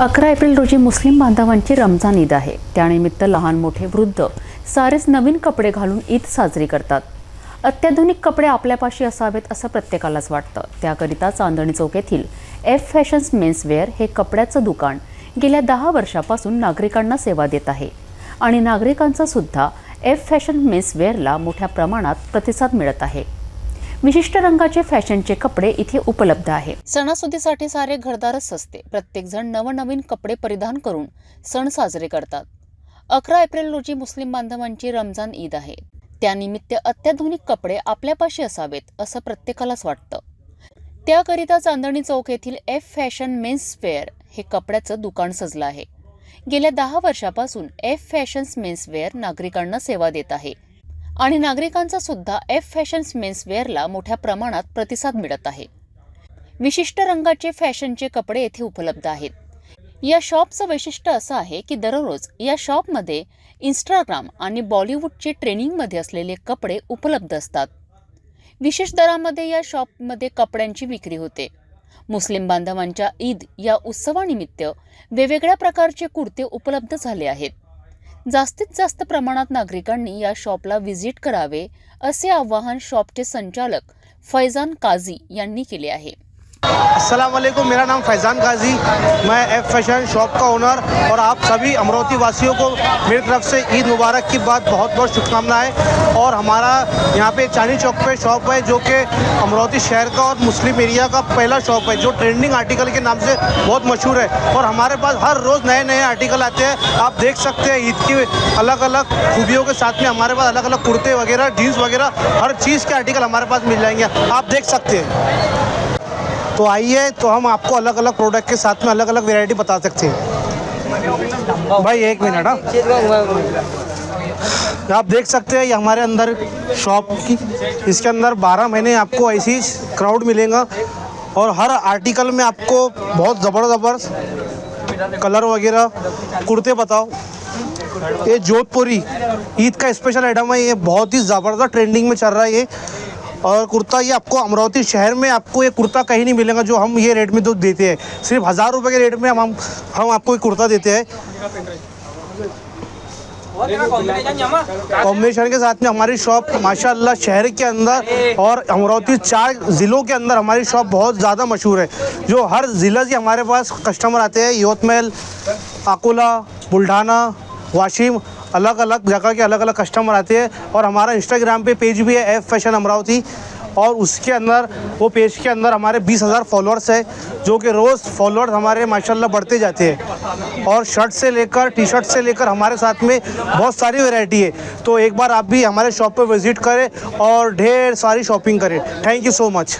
अकरा एप्रिल रोजी मुस्लिम बांधवांची रमजान ईद आहे. त्यानिमित्त लहान मोठे वृद्ध सारेच नवीन कपडे घालून ईद साजरी करतात. अत्याधुनिक कपडे आपल्यापाशी असावेत असं प्रत्येकालाच वाटतं. त्याकरिता चांदणी चौक येथील एफ फॅशन्स मेन्सवेअर हे कपड्याचं दुकान गेल्या दहा वर्षापासून नागरिकांना सेवा देत आहे. आणि नागरिकांचा सुद्धा एफ फॅशन मेन्सवेअरला मोठ्या प्रमाणात प्रतिसाद मिळत आहे. विशिष्ट रंगाचे फॅशनचे कपडे इथे उपलब्ध आहे. सणासुदीसाठी सारे घरदारच असते प्रत्येक जण नवनवीन कपडे परिधान करून सण साजरे करतात. अकरा एप्रिल रोजी मुस्लिम बांधवांची रमजान ईद आहे. त्यानिमित्त अत्याधुनिक कपडे आपल्यापाशी असावेत असं प्रत्येकालाच वाटतं. त्याकरिता चांदणी चौक येथील एफ फॅशन मेन्सवेअर हे कपड्याचं दुकान सजलं आहे. गेल्या दहा वर्षापासून एफ फॅशन्स मेन्सवेअर नागरिकांना सेवा देत आहे. आणि नागरिकांचा सुद्धा एफ फॅशन्स मेन्सवेअरला मोठ्या प्रमाणात प्रतिसाद मिळत आहे. विशिष्ट रंगाचे फॅशनचे कपडे येथे उपलब्ध आहेत. या शॉपचं वैशिष्ट्य असं आहे की दररोज या शॉपमध्ये इंस्टाग्राम आणि बॉलिवूडचे ट्रेनिंगमध्ये असलेले कपडे उपलब्ध असतात. विशेष दरामध्ये या शॉपमध्ये कपड्यांची विक्री होते. मुस्लिम बांधवांच्या ईद या उत्सवानिमित्त वेगवेगळ्या प्रकारचे कुर्ते उपलब्ध झाले आहेत. जास्तीत जास्त प्रमाणात नागरिकांनी या शॉपला व्हिजिट करावे असे आवाहन शॉपचे संचालक फैजान काझी यांनी केले आहे. अस्सलाम वालेकुम मेरा नाम फैज़ान गाजी मैं एफ़ फ़ैशन शॉप का ओनर और आप सभी अमरावती वासियों को मेरी तरफ़ से ईद मुबारक की बात बहुत बहुत शुभकामनाएँ। और हमारा यहाँ पे चांदी चौक पे शॉप है, जो कि अमरावती शहर का और मुस्लिम एरिया का पहला शॉप है, जो ट्रेंडिंग आर्टिकल के नाम से बहुत मशहूर है। और हमारे पास हर रोज़ नए नए आर्टिकल आते हैं। आप देख सकते हैं ईद की अलग अलग खूबियों के साथ में हमारे पास अलग अलग कुर्ते वगैरह जीन्स वगैरह, हर चीज़ के आर्टिकल हमारे पास मिल जाएँगे। आप देख सकते हैं। तो आइए तो हम आपको अलग अलग प्रोडक्ट के साथ में अलग अलग वैरायटी बता सकते हैं। भाई, एक मिनट हाँ। आप देख सकते हैं, ये हमारे अंदर शॉप की, इसके अंदर 12 महीने आपको ऐसी क्राउड मिलेगा और हर आर्टिकल में आपको बहुत ज़बर ज़बरदस्त कलर वगैरह, कुर्ते बताओ। ये जोधपुरी, ईद का स्पेशल आइटम है, ये बहुत ही ज़बरदस्त ट्रेंडिंग में चल रहा है ये। और कुर्ता ये आपको अमरावती शहर में आपको ये कुर्ता कहीं नहीं मिलेगा जो हम ये रेट में तो देते हैं। सिर्फ़ हज़ार रुपये के रेट में हम हम आपको ये कुर्ता देते हैं। कॉम्बिनेशन के साथ में हमारी शॉप माशाल्लाह शहर के अंदर और अमरावती चार ज़िलों के अंदर हमारी शॉप बहुत ज़्यादा मशहूर है। जो हर ज़िले से हमारे पास कस्टमर आते हैं यवतमल अकोला बुल्ढाना वाशिम अलग अलग जगह के अलग अलग कस्टमर आते हैं और हमारा इंस्टाग्राम पे पेज भी है एफ़ फ़ैशन अमरावती और उसके अंदर, वो पेज के अंदर हमारे बीस हज़ार फॉलोअर्स है, जो कि रोज़ फॉलोअर्स हमारे माशाल्लाह बढ़ते जाते हैं। और शर्ट से लेकर टी शर्ट से लेकर हमारे साथ में बहुत सारी वैरायटी है। तो एक बार आप भी हमारे शॉप पे विज़िट करें और ढेर सारी शॉपिंग करें। Thank you so much